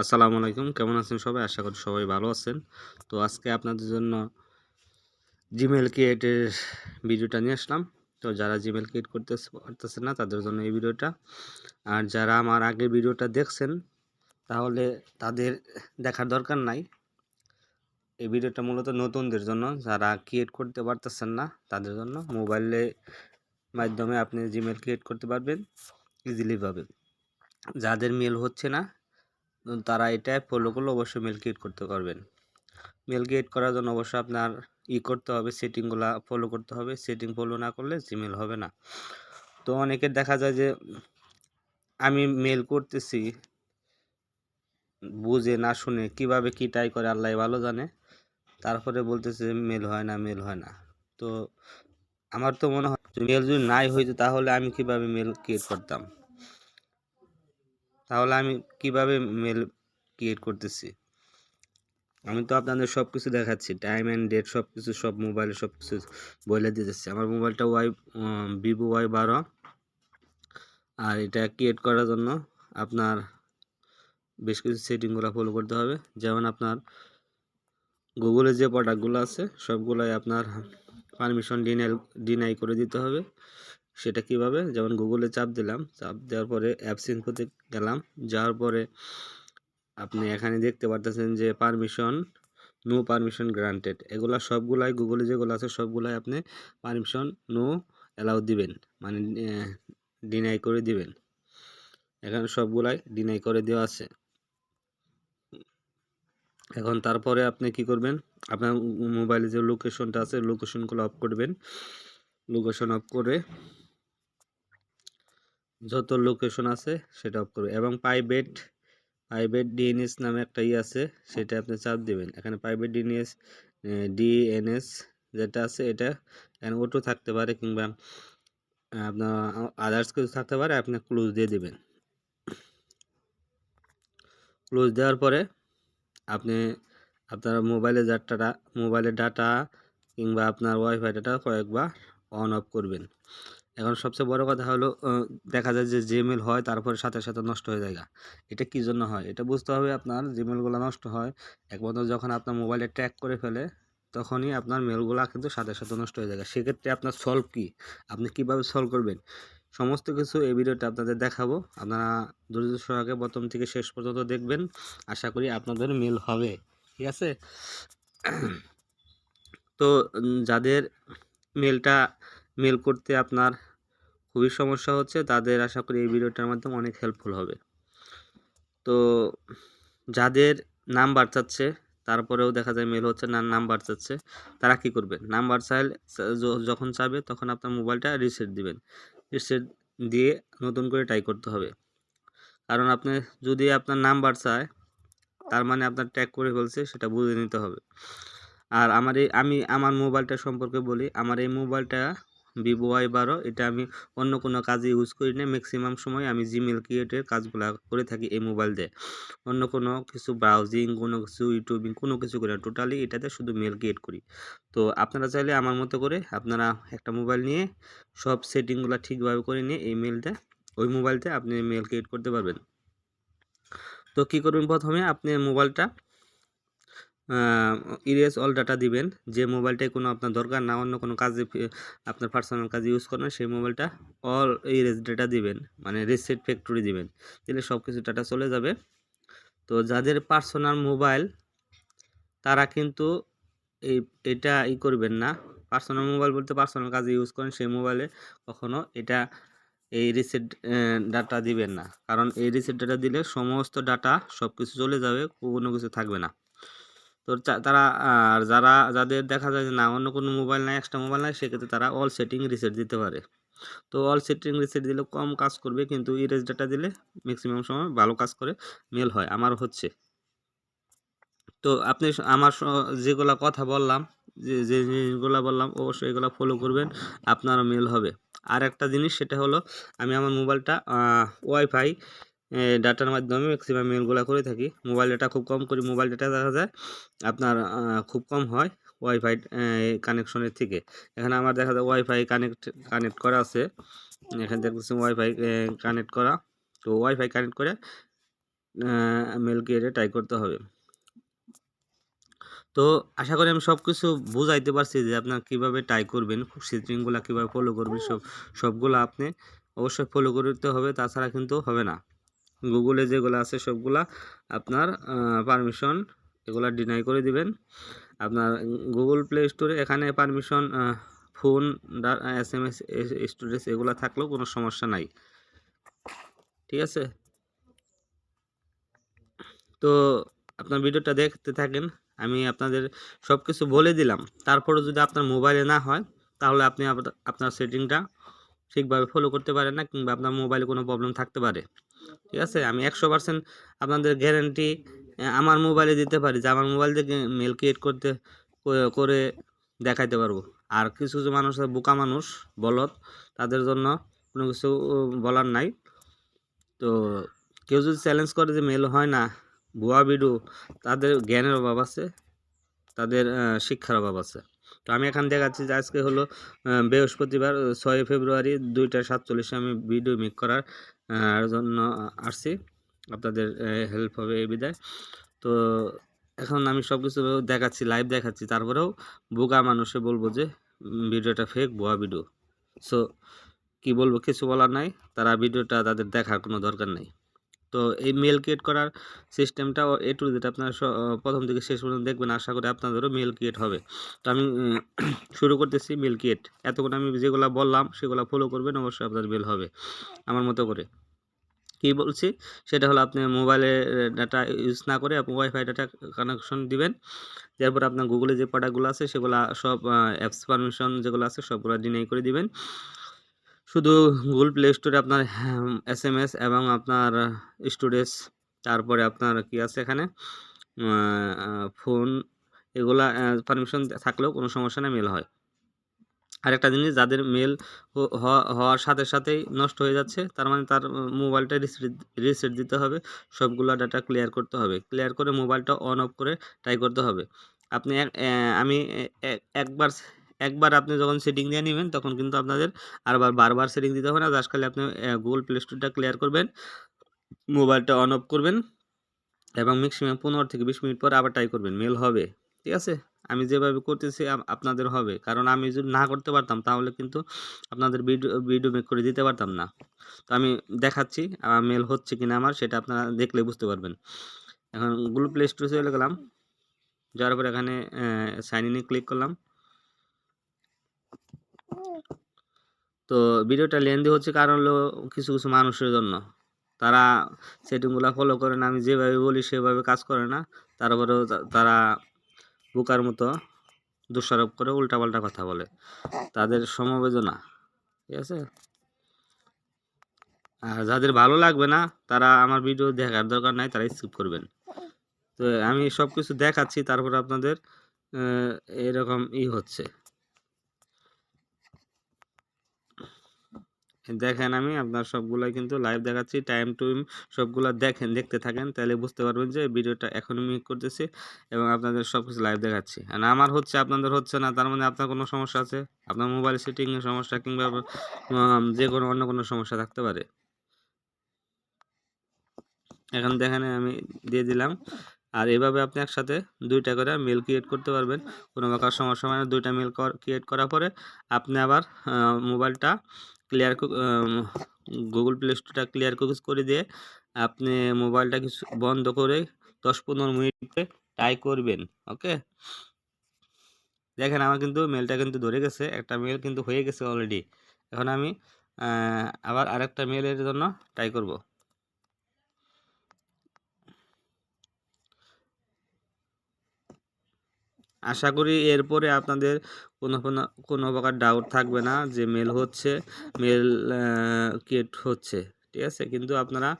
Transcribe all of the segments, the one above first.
আসসালামু আলাইকুম। কেমন আছেন সবাই? আশা করি সবাই ভালো আছেন। তো আজকে আপনাদের জন্য জিমেল ক্রিয়েটের ভিডিওটা নিয়ে আসলাম। তো যারা জিমেল ক্রিয়েট করতে পারতেছে না, তাদের জন্য এই ভিডিওটা। আর যারা আমার আগে ভিডিওটা দেখছেন, তাহলে তাদের দেখার দরকার নাই। এই ভিডিওটা মূলত নতুনদের জন্য। যারা ক্রিয়েট করতে পারতেছেন না, তাদের জন্য মোবাইলে মাধ্যমে আপনি জিমেল ক্রিয়েট করতে পারবেন ইজিলিভাবে যাদের মেল হচ্ছে না তারা এটা ফলো করলে অবশ্যই মেল ক্রিয়েট করতে পারবেন। মেল ক্রিয়েট করার জন্য অবশ্যই আপনার ই করতে হবে সেটিংগুলো ফলো করতে হবে। সেটিং ফলো না করলে জিমেল হবে না। তো অনেকের দেখা যায় যে, আমি মেল করতেছি, বুঝে না শুনে, কীভাবে কি টাই করে আল্লাহ ভালো জানে। তারপরে বলতেছে মেল হয় না মেল হয় না। তো আমার তো মনে হয় মেল যদি নাই হইতো তাহলে আমি কীভাবে মেল ক্রিয়েট করতাম? তাহলে আমি কীভাবে মেল ক্রিয়েট করতেছি? আমি তো আপনাদের সব কিছু দেখাচ্ছি টাইম অ্যান্ড ডেট সব কিছু সব মোবাইলে সব কিছু বলে দিতেছি আমার মোবাইলটা ওয়াই ভিভো ওয়াই বারো। আর এটা ক্রিয়েট করার জন্য আপনার বেশ কিছু সেটিংগুলো ফলো করতে হবে। যেমন আপনার গুগলে যে প্রোডাক্টগুলো আছে, সবগুলোই আপনার পারমিশন ডিনাই ডিনাই করে দিতে হবে। সেটা কীভাবে? যেমন গুগলে চাপ দিলাম, চাপ দেওয়ার পরে অ্যাপস ইনফোতে গেলাম। যাওয়ার পরে আপনি এখানে দেখতে পারতেছেন যে পারমিশন নো পারমিশন গ্রান্টেড এগুলা সবগুলাই গুগলে যেগুলো আছে, সবগুলাই আপনি পারমিশন নো অ্যালাউ দিবেন। মানে ডিনাই করে দিবেন। এখানে সবগুলাই ডিনাই করে দেওয়া আছে। এখন তারপরে আপনি কি করবেন? আপনার মোবাইলে যে লোকেশনটা আছে লোকেশনগুলো অফ করবেন লোকেশন অফ করে যত লোকেশন আছে সেটা অফ করবে। এবং প্রাইভেট প্রাইভেট ডিএনএস নামে একটা ই আছে, সেটা আপনি চাপ দেবেন। এখানে প্রাইভেট ডিএনএস ডিএনএস যেটা আছে এটা, এখানে ওটো থাকতে পারে কিংবা আপনার আদার্স কিছু থাকতে পারে, আপনি ক্লোজ দিয়ে দেবেন। ক্লোজ দেওয়ার পরে আপনি আপনার মোবাইলের ডাটাটা মোবাইলের ডাটা কিংবা আপনার ওয়াইফাই ডাটা কয়েকবার অন অফ করবেন। এখন সবচেয়ে বড় কথা হলো দেখা যায় যে জিমেল হয়, তারপরে সাথে সাথে নষ্ট হয়ে যায় এটা কি জন্য হয়? এটা বুঝতে হবে আপনার জিমেলগুলো নষ্ট হয়, একমাত্র যখন আপনার মোবাইলে ট্র্যাক করে ফেলে, তখনই আপনার মেলগুলো কিন্তু সাথে সাথে নষ্ট হয়ে যায় সেক্ষেত্রে আপনার সলভ কি? আপনি কীভাবে সলভ করবেন? সমস্ত কিছু এই ভিডিওটা আপনাদের দেখাবো। আপনারা ধৈর্য প্রথম থেকে শেষ পর্যন্ত দেখবেন। আশা করি আপনাদের মেল হবে, ঠিক আছে? তো যাদের মেলটা মেল করতে আপনার খুবই সমস্যা হচ্ছে। তাদের আশা করি এই ভিডিওটার মাধ্যমে অনেক হেল্পফুল হবে। তো যাদের নাম্বার চাচ্ছে, তারপরেও দেখা যায় মেল হচ্ছে না, নাম্বার চাচ্ছে, তারা কি করবে নাম্বার চাইলে যখন চাবে তখন আপনার মোবাইলটা রিসেট দিবেন। রিসেট দিয়ে নতুন করে ট্রাই করতে হবে। কারণ আপনি যদি আপনার নাম্বার চায়, তার মানে আপনার ট্যাগ করে ফেলছে, সেটা বুঝে নিতে হবে। আর আমার এই, আমি, আমার মোবাইলটা সম্পর্কে বলি, আমার এই মোবাইলটা ভিভো ওয়াই বারো, এটা আমি অন্য কোনো কাজে ইউজ করি না ম্যাক্সিমাম সময় আমি জিমেল ক্রিয়েটের কাজগুলো করে থাকি এই মোবাইল দিয়ে। অন্য কোনো কিছু ব্রাউজিং কোনো কিছু ইউটিউবিং কোনো কিছু করি না। টোটালি এটাতে শুধু মেল ক্রিয়েট করি। তো আপনারা চাইলে আমার মতো করে আপনারা একটা মোবাইল নিয়ে সব সেটিংগুলো ঠিকভাবে করে নিয়ে এই মেলটা ওই মোবাইলতে আপনি মেল ক্রিয়েট করতে পারবেন। তো কী করবেন প্রথমে? আপনি মোবাইলটা ইরেজ অল ডাটা দিবেন। যে মোবাইলটায় কোনো আপনার দরকার না, অন্য কোনো কাজে আপনার পার্সোনাল কাজে ইউজ করেন, সেই মোবাইলটা অল ইরেজ ডাটা দিবেন। মানে রিসেট ফ্যাক্টরি দিবেন। দিলে সব কিছু ডাটা চলে যাবে। তো যাদের পার্সোনাল মোবাইল তারা কিন্তু এই, এটা ই করবেন না। পার্সোনাল মোবাইল বলতে পার্সোনাল কাজে ইউজ করেন, সেই মোবাইলে কখনো এটা এই রিসেট ডাটা দিবেন না। কারণ এই রিসেট ডাটা দিলে সমস্ত ডাটা সব কিছু চলে যাবে, কোনো কিছু থাকবে না। তো তারা, আর যারা, যাদের দেখা যায় যে না, অন্য কোনো মোবাইল নাই এক্সট্রা মোবাইল নাই, সেক্ষেত্রে তারা অল সেটিং রিসেট দিতে পারে। তো অল সেটিং রিসেট দিলে কম কাজ করবে, কিন্তু ইরেজ ডাটা দিলে ম্যাক্সিমাম সময় ভালো কাজ করে মেল হয়। আমার হচ্ছে। তো আপনি আমার যেগুলো কথা বললাম, যে যে জিনিসগুলো বললাম, অবশ্যই এগুলো ফলো করবেন, আপনারও মেল হবে। আর একটা জিনিস, সেটা হলো, আমি আমার মোবাইলটা ওয়াইফাই ডাটার মাধ্যমে ম্যাক্সিমাম মেলগুলো করে থাকি। মোবাইল ডাটা খুব কম করি মোবাইল ডাটা দেখা যায়, আপনার খুব কম হয় ওয়াইফাই কানেকশনের থেকে। এখানে আমার দেখা যায় ওয়াইফাই কানেক্ট কানেক্ট করা আছে। এখানে দেখতেছি ওয়াইফাই কানেক্ট করা। তো ওয়াইফাই কানেক্ট করে মেল ক্রিয়েটে ট্রাই করতে হবে। তো আশা করি আমি সব কিছু বুঝাইতে পারছি যে আপনার কীভাবে ট্রাই করবেন সেটিংগুলো কীভাবে ফলো করবেন, সব, সবগুলো আপনি অবশ্যই ফলো করতে হবে, তাছাড়া কিন্তু হবে না। গুগলে যেগুলো আছে সবগুলা আপনার পারমিশন এগুলা ডিনাই করে দিবেন। আপনার গুগল প্লে স্টোরে এখানে permission phone S M S, storage এগুলো থাকলেও কোনো সমস্যা নাই। ঠিক আছে? তো আপনার ভিডিওটা দেখতে থাকেন, আমি আপনাদের সব কিছু বলে দিলাম। তারপরে যদি আপনার মোবাইলে না হয়, তাহলে আপনি আপনার সেটিংটা ঠিকভাবে ফলো করতে পারেন না, কিংবা আপনার মোবাইলে কোনো প্রবলেম থাকতে পারে। ঠিক আছে? আমি একশো পার্সেন্ট আপনাদের গ্যারেন্টি আমার মোবাইলে দিতে পারি। যে আমার মোবাইল থেকে মেল ক্রিয়েট করতে করে দেখাইতে পারব। আর কিছু কিছু মানুষ বোকা মানুষ বলত তাদের জন্য কোনো কিছু বলার নাই। তো কেউ যদি চ্যালেঞ্জ করে যে মেল হয় না, ভুয়া ভিডিও তাদের জ্ঞানের অভাব আছে, তাদের শিক্ষার অভাব আছে। তো আমি এখানে দেখাচ্ছি যে আজকে হলো বৃহস্পতিবার, ছয় ফেব্রুয়ারি দুইটা সাতচল্লিশে আমি ভিডিও মেক করার জন্য আসছি। আপনাদের হেল্প হবে এই বিদায়। তো এখন আমি সব কিছু দেখাচ্ছি লাইভ দেখাচ্ছি। তারপরেও বোকা মানুষে বলব যে ভিডিওটা ফেক ভুয়া ভিডিও সো কি বলব, কিছু বলার নাই। তারা ভিডিওটা তাদের দেখার কোনো দরকার নেই। তো এই মেল ক্রিয়েট করার সিস্টেমটা এ টু যেটা আপনারা প্রথম থেকে শেষ পর্যন্ত দেখবেন। আশা করি আপনাদেরও মেল ক্রিয়েট হবে। তো আমি শুরু করতেছি মেল ক্রিয়েট এতক্ষণ আমি যেগুলো বললাম, সেগুলো ফলো করবেন, অবশ্যই আপনার মেল হবে। আমার মতো করে। কি বলছি? সেটা হলো আপনি মোবাইলে ডাটা ইউজ না করে আপনি ওয়াইফাই ডাটা কানেকশন দিবেন। তারপর আপনার গুগলে যে প্রোডাক্টগুলো আছে, সেগুলো সব অ্যাপস পারমিশন যেগুলো আছে, সবগুলো ডিনাই করে দিবেন। শুধু গুগল প্লে স্টোরে আপনার এস এম এস এবং আপনার স্টোরেজ তারপরে আপনার কি আছে এখানে? ফোন এগুলা পারমিশন থাকলেও কোনো সমস্যা নেই মেল হয়। আরেকটা জিনিস, যাদের মেল হওয়ার সাথে সাথেই নষ্ট হয়ে যাচ্ছে, তার মানে তার মোবাইলটা রিসেট রিসেট দিতে হবে, সবগুলো ডাটা ক্লিয়ার করতে হবে। ক্লিয়ার করে মোবাইলটা অন অফ করে ট্রাই করতে হবে। আপনি আমি একবার একবার আপনি যখন সেটিং দিয়ে নেবেন, তখন কিন্তু আপনাদের আরবার, বারবার সেটিং দিতে হবে না। জাস্ট খালি আপনি গুগল প্লে স্টোরটা ক্লিয়ার করবেন মোবাইলটা অন অফ করবেন এবং ম্যাক্সিমাম পনেরো থেকে বিশ মিনিট পর আবার ট্রাই করবেন। মেল হবে, ঠিক আছে? আমি যেভাবে করতেছি আপনাদের হবে। কারণ আমি যদি না করতে পারতাম, তাহলে কিন্তু আপনাদের ভিডিও ভিডিও মেক করে দিতে পারতাম না। তো আমি দেখাচ্ছি মেল হচ্ছে কিনা আমার, সেটা আপনারা দেখলে বুঝতে পারবেন। এখন গুগল প্লে স্টোরে চলে গেলাম। যাওয়ার পর এখানে সাইন ইনে ক্লিক করলাম। তো ভিডিওটা লেন্দি হচ্ছে কারণ হলো কিছু কিছু মানুষের জন্য। তারা সেটিংগুলো ফলো করে না, আমি যেভাবে বলি সেভাবে কাজ করে না। তারপরেও তারা বোকার মতো দোষারোপ করে উল্টাপাল্টা কথা বলে। তাদের সমবেদনা, ঠিক আছে? আর যাদের ভালো লাগবে না, তারা আমার ভিডিও দেখার দরকার নাই, তারা স্কিপ করবেন। তো আমি সব কিছু দেখাচ্ছি, তারপর আপনাদের এরকম ই হচ্ছে। দেখেন আমি আপনার সবগুলাই কিন্তু লাইভ দেখাচ্ছি টাইম টু সবগুলো দেখেন, দেখতে থাকেন, তাহলে বুঝতে পারবেন যে ভিডিওটা এখনই মেক করতেছি এবং আপনাদের সব কিছু লাইভ দেখাচ্ছি। আর আমার হচ্ছে, আপনাদের হচ্ছে না, তার মানে আপনার কোনো সমস্যা আছে? আপনার মোবাইল সেটিংয়ের সমস্যা কিংবা যে কোনো অন্য কোনো সমস্যা থাকতে পারে? এখন দেখেন আমি দিয়ে দিলাম। আর এভাবে আপনি একসাথে দুইটা করে মেল ক্রিয়েট করতে পারবেন। কোনো প্রকার সমস্যা মানে দুইটা মেল ক্রিয়েট করার পরে আপনি আবার মোবাইলটা ক্লিয়ার গুগল প্লে স্টোরটা ক্লিয়ার কুকিজ করে দিয়ে আপনি মোবাইলটা কিছু বন্ধ করে দশ পনেরো মিনিটে ট্রাই করবেন ওকে দেখেন আমার কিন্তু মেলটা কিন্তু ধরে গেছে, একটা মেল কিন্তু হয়ে গেছে অলরেডি এখন আমি আবার আরেকটা মেলের জন্য ট্রাই করব। আশা করি এরপরে আপনাদের কোনো কোনো কোনো প্রকার ডাউট থাকবে না যে মেল হচ্ছে মেল ক্রিয়েট হচ্ছে, ঠিক আছে? কিন্তু আপনারা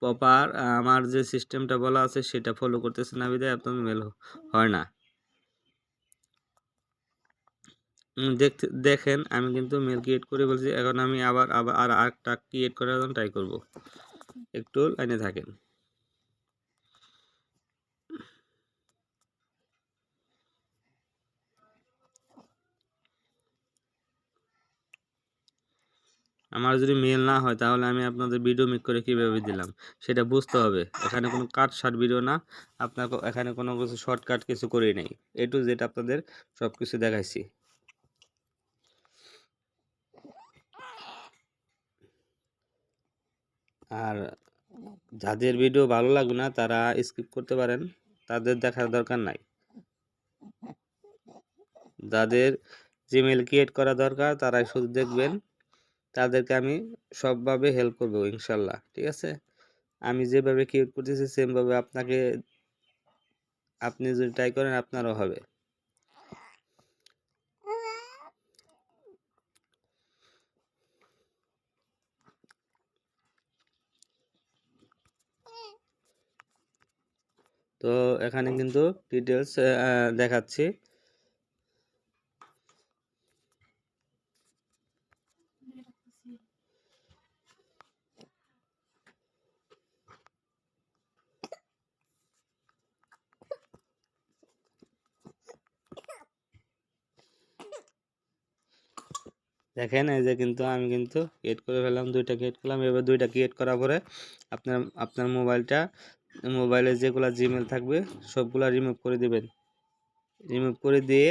প্রপার আমার যে সিস্টেমটা বলা আছে সেটা ফলো করতেছে না বিদায় আপনাদের মেল হয় না। দেখতে, দেখেন, আমি কিন্তু মেল ক্রিয়েট করে বলছি, এখন আমি আবার আবার, আর আরেকটা ক্রিয়েট করার জন্য ট্রাই করব। একটু লাইনে থাকেন। আমার যদি মেল না হয়, তাহলে আমি আপনাদের ভিডিও মেক করে কীভাবে দিলাম? সেটা বুঝতে হবে। এখানে কোনো কাট শার্ট ভিডিও না। আপনার এখানে কোনো কিছু শর্টকাট কিছু করি নেই। এ টু জেড আপনাদের সব কিছু দেখাইছি। আর যাদের ভিডিও ভালো লাগবে না, তারা স্কিপ করতে পারেন। তাদের দেখার দরকার নাই। যাদের জিমেল ক্রিয়েট করা দরকার, তারাই শুধু দেখবেন। তাদেরকে আমি সবভাবে হেল্প করব, ইনশাল্লাহ, ঠিক আছে? আমি যেভাবে ক্রিয়েট করতেছি সেমভাবে আপনাকে, আপনি যদি ট্রাই করেন, আপনারও হবে। তো এখানে কিন্তু ডিটেলস দেখাচ্ছি। দেখেন, এই যে কিন্তু আমি কিন্তু ক্রিয়েট করে ফেললাম, দুইটা ক্রিয়েট করলাম। এবার দুইটা ক্রিয়েট করার পরে আপনার আপনার মোবাইলটা মোবাইলে যেগুলো জিমেল থাকবে, সবগুলো রিমুভ করে দেবেন। রিমুভ করে দিয়ে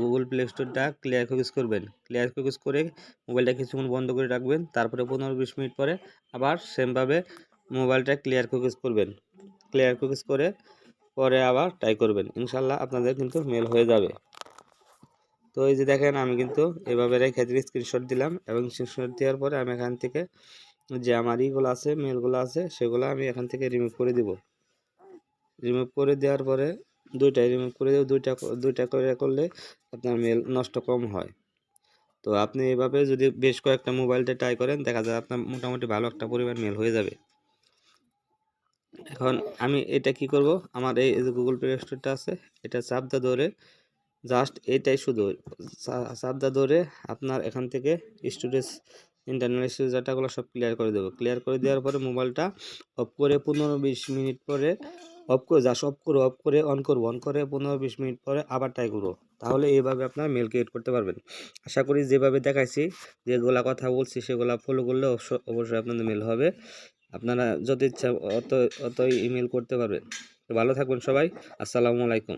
গুগল প্লে স্টোরটা ক্লিয়ার কুকিজ করবেন। ক্লিয়ার কুকিজ করে মোবাইলটা কিছুক্ষণ বন্ধ করে রাখবেন। তারপরে পনেরো বিশ মিনিট পরে আবার সেমভাবে মোবাইলটা ক্লিয়ার কুকিজ করবেন। ক্লিয়ার কুকিজ করে পরে আবার ট্রাই করবেন। ইনশাল্লাহ আপনাদের কিন্তু মেল হয়ে যাবে। তো এই যে দেখেন, আমি কিন্তু এভাবে রেখে স্ক্রিনশট দিলাম এবং স্ক্রিনশট দেওয়ার পরে আমি এখান থেকে যে আমার ইগুলো আছে মেলগুলো আছে, সেগুলো আমি এখান থেকে রিমুভ করে দিব। রিমুভ করে দেওয়ার পরে দুইটাই রিমুভ করে দেবো, দুইটা দুইটা করে করলে আপনার মেল নষ্ট কম হয়। তো আপনি এভাবে যদি বেশ কয়েকটা মোবাইলটা ট্রাই করেন, দেখা যায় আপনার মোটামুটি ভালো একটা পরিমাণ মেল হয়ে যাবে। এখন আমি এটা কি করব? আমার এই যে গুগল প্লে স্টোরটা আছে, এটা চাপদা ধরে জাস্ট এটাই শুধু। চা- চাপদা ধরে আপনার এখান থেকে স্টোরেজ ইন্টারনাল স্টোরেজ ডাটাগুলো সব ক্লিয়ার করে দেবো। ক্লিয়ার করে দেওয়ার পরে মোবাইলটা অফ করে পনেরো বিশ মিনিট পরে অফ করে জাস্ট অফ করে অফ করে অন করব। অন করে পনেরো বিশ মিনিট পরে আবার ট্রাই করব। তাহলে এইভাবে আপনার মেল ক্রিয়েট করতে পারবেন। আশা করি যেভাবে দেখাইছি, যেগুলা কথা বলছি, সেগুলা ফলো করলে অবশ্য- অবশ্যই আপনাদের মেল হবে। আপনারা যত ইচ্ছা অত অত ইমেল করতে পারবেন। তো ভালো থাকবেন সবাই। আসসালামু আলাইকুম।